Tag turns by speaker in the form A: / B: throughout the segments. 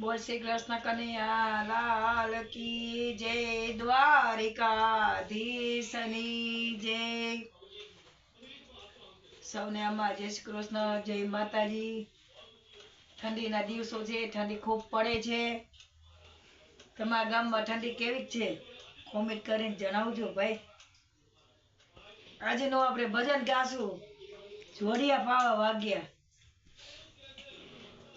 A: બોલ શ્રી કૃષ્ણ કનૈયા લાલ કી જય, દ્વારિકાધીશની જય. સૌને આમાં જય શ્રી કૃષ્ણ, જય માતાજી. ઠંડીના દિવસો છે, ઠંડી ખૂબ પડે છે. તમારા ગામમાં ઠંડી કેવી છે? કોમેન્ટ કરીને જણાવજો ભાઈ. આજે નું આપણે ભજન ગાશું. જોડિયા પાવા વાગ્યા.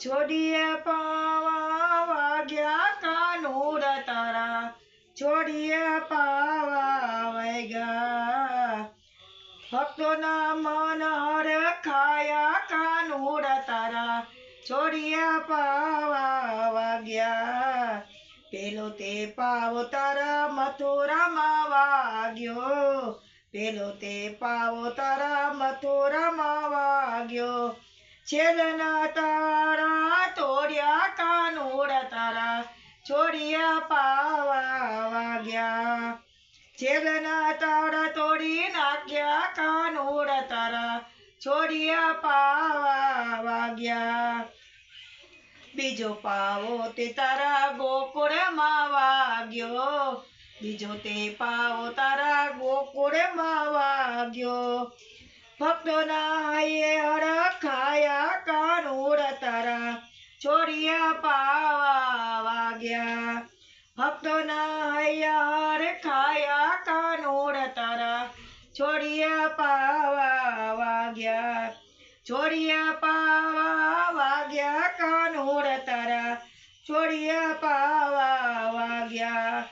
A: જોડિયા પાવા વાગ્યા કાનુર તારા. છોડીએ પાવા વૈગા ભક્તોના મન હર ખાયા કાનુર તારા. છોડીએ પાવા વાગ્યા. પેલો તે પાવ તારા મથુરામાં વાગ્યો. પેલો તે પાવો તારા મથુરામાં વાગ્યો. છેલ્લના તારા તોડ્યા કાનોડ તારા છોડિયા પાવા વાગ્યા. છેલ્લના તારા તોડી નાખ્યા કાનોડ તારા છોડિયા પાવા વાગ્યા. બીજો પાવો તે તારા ગોકુળમાં વાગ્યો. બીજો તે પાવો તારા ગોકુળમાં વાગ્યો. ભક્તોના હૈયે હરખાયા કાનુડ તારા છોડિયા પાવા વાગ્યા. ભક્તોના હૈયા હરખાયા કાનુડ તારા છોડિયા પાવા વાગ્યા. છોડિયા પાવા વાગ્યા કાનુડ તારા છોડિયા પાવા વાગ્યા.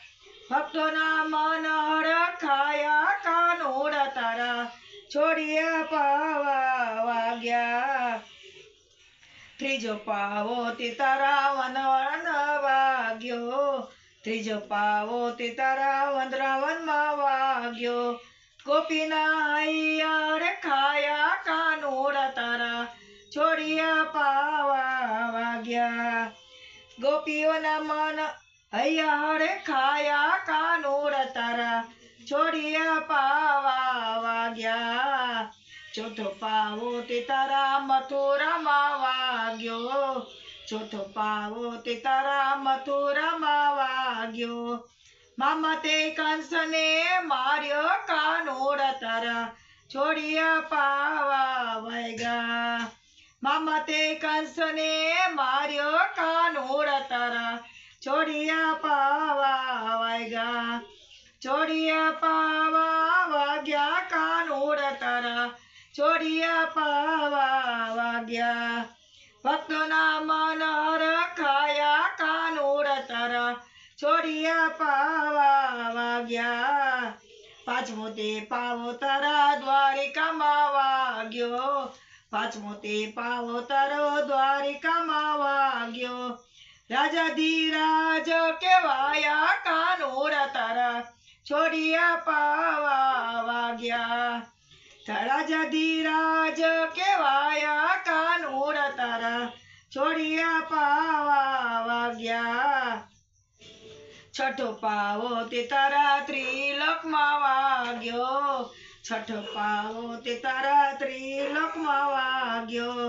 A: ભક્તોના મન હરખાયા કાનુડ તારા છોડિયા પાવા વાગ્યા. ત્રીજો પાવો તે તારા વનવન વાગ્યો. ત્રીજો પાવો તે તારા વંદરાવનમાં વાગ્યો. ગોપીના હૈયાર ખાયા કાનોડા તારા. છોડિયા પાવા વાગ્યા. ગોપીઓના મન હૈયાર ખાયા કાનોડા તારા. છોડિયા પાવા વાગ્યા. ચોથો પાવો તે તારા મથુરામાં વાગ્યો. ચોથો પાવો તે તારા મથુરામાં વાગ્યો. મામા તે કંસને માર્યો કાનોડ તારા છોડિયા પાવા વૈગા. મામા તે કંસને માર્યો કાનોડ તારા છોડિયા પાવા વૈગા. છોડિયા પાવા વાગ્યા કાનુડ તારા છોડિયા પાવા વાગ્યા ભક્તોના મન રખાયા કાનુડ તારા. છોડિયા પાવા વાગ્યા પાંચમો તે પાવો તારા દ્વારિકામાં વાગ્યો. પાંચમો તે પાવો તારો દ્વારિકામાં વાગ્યો. રાજા ધીરાજ કેવાયા કાનુડ તારા. છોડિયા પાવા વાગ્યા રાજા ધીરાજ કેવાયા કાનુર તર છોડિયા પાવા વાગ્યા છઠ્ઠો પાવો તે તારા ત્રિલોકમાં વાગ્યો છઠ્ઠો પાવો તે તારા ત્રિલોકમાં વાગ્યો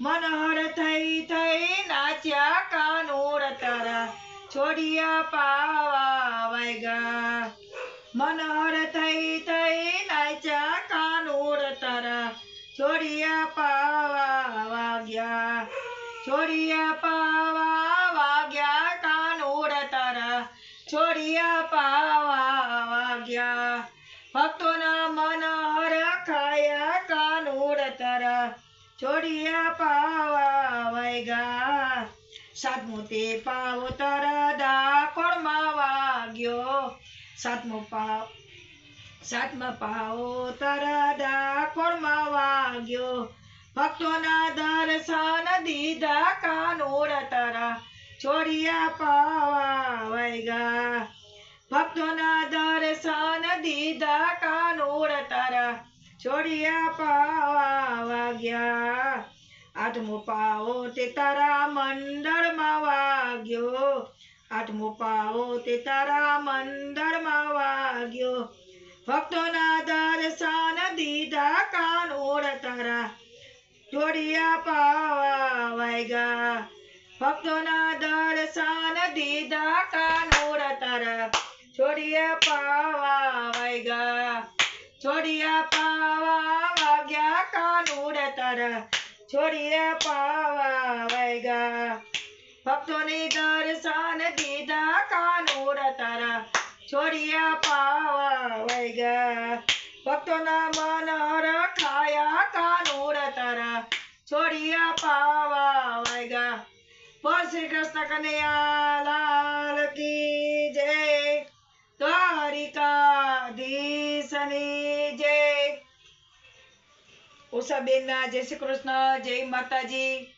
A: મનહર થઈ થઈ નાચ્યા કાનુર તારા છોડિયા પાવા વાગ્યા મનહર થઈ થઈ નાચ્યા કાનુડ તારા છોડિયા પાવા વાગ્યા. છોડિયા પાવા વાગ્યા કાનુડ તારા છોડિયા પાવા વાગ્યા. ભક્તોના મન હરખાયા કાનુડ તારા છોડિયા પાવા વાગ્યા. સાતમો તે પાવ તારા ડાકોરમાં વાગ્યો. સાતમો પાવ સાતમા પાવો તારા ડાકોરમાં વાગ્યો. ભક્તોના દર્શન દીધા કાનોડ તારા છોડિયા પાવા વાગ્યા ભક્તોના દર્શન દીધા કાનોડ તારા છોડિયા પાવા વાગ્યા. આઠમો પાવો તે તારા મંડળમાં વાગ્યો. આઠમો પાવો તે તારા વાગ્યો ભક્તોના દર્શન દીધા કાનુડ તારા જોડિયા પાવા વાગ્યા ભક્તોના દર્શન દીધા કાનુડ તારા છોડિયા પાવા વાગ્યા છોડિયા પાવા વાગ્યા કાનુડ તારા છોડિયા પાવા વાગ્યા ભક્તોની દર્શન દીધા કાનુડ તારા છોડિયા પાવા વાગ્યા ભક્તોના મન રખાયા કાનુડ તારા છોડિયા પાવા વાગ્યા બોલ શ્રી કૃષ્ણ કનૈયા લાલ કી જય દ્વારિકાધીશની જય ઉષાબેનના જય શ્રી કૃષ્ણ જય માતાજી